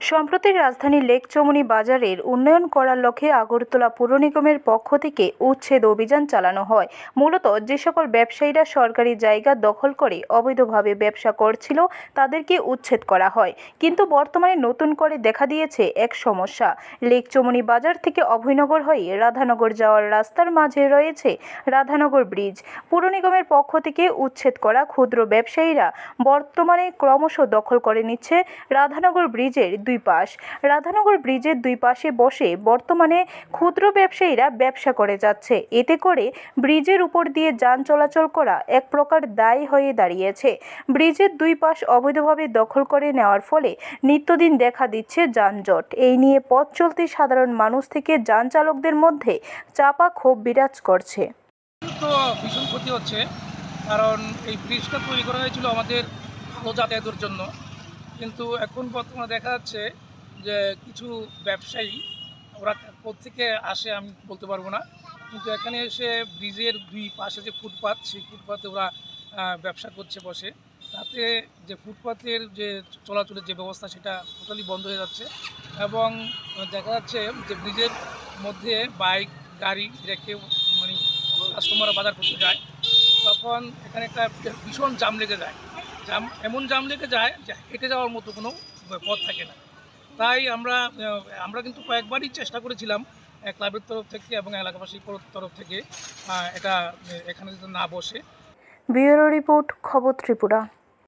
সম্প্রতি রাজধানী লেক চমুনি বাজারের উন্নয়ন করার লক্ষ্যে আগরতলা পুর নিগমের পক্ষ থেকে উচ্ছেদ অভিযান চালানো হয়। মূলত যে সকল ব্যবসায়ীরা সরকারি জায়গা দখল করে অবৈধভাবে ব্যবসা করছিল, তাদেরকে উচ্ছেদ করা হয়। কিন্তু বর্তমানে নতুন করে দেখা দিয়েছে এক সমস্যা। লেক চমুনি বাজার থেকে অভয়নগর হয়ে রাধানগর যাওয়ার রাস্তার মাঝে রয়েছে রাধানগর ব্রিজ। পুর নিগমের পক্ষ থেকে উচ্ছেদ করা ক্ষুদ্র ব্যবসায়ীরা বর্তমানে ক্রমশ দখল করে নিচ্ছে রাধানগর ব্রিজের দুই পাশ। রাধানগর ব্রিজের দুই পাশে বসে বর্তমানে ক্ষুদ্র ব্যবসায়ীরা ব্যবসা করে যাচ্ছে। এতে করে ব্রিজের উপর দিয়ে যান চলাচল করা এক প্রকার দায় হয়ে দাঁড়িয়েছে। ব্রিজের দুই পাশ অবৈধভাবে দখল করে নেওয়ার ফলে নিত্যদিন দেখা দিচ্ছে যানজট। এই নিয়ে পথ চলতি সাধারণ মানুষ থেকে যান চালকদের মধ্যে চাপা ক্ষোভ বিরাজ করছে। তো ভীষণ ক্ষতি হচ্ছে। কারণ এই ব্রিজটা তৈরি করা হয়েছিল আমাদের ভালো যাতায়াতের জন্য। কিন্তু এখন বর্তমানে দেখা যাচ্ছে যে কিছু ব্যবসায়ী, ওরা কোথেকে আসে আমি বলতে পারব না। কিন্তু এখানে এসে ব্রিজের দুই পাশে যে ফুটপাথ সেই ফুটপাতে ওরা ব্যবসা করছে, বসে। তাতে যে ফুটপাতের যে চলাচলের যে ব্যবস্থা, সেটা টোটালি বন্ধ হয়ে যাচ্ছে। এবং দেখা যাচ্ছে যে ব্রিজের মধ্যে বাইক, গাড়ি রেখে মানে কাস্টমাররা বাজার করতে যায়। তখন এখানে একটা ভীষণ জাম লেগে যায়। জাম, এমন জাম লেগে যায় যে হেঁটে যাওয়ার মতো কোনো পথ থাকে না। তাই আমরা আমরা কিন্তু কয়েকবারই চেষ্টা করেছিলাম ক্লাবের তরফ থেকে এবং এলাকাবাসীর তরফ থেকে এটা এখানে যাতে না বসে। ব্যুরো রিপোর্ট, খবর ত্রিপুরা।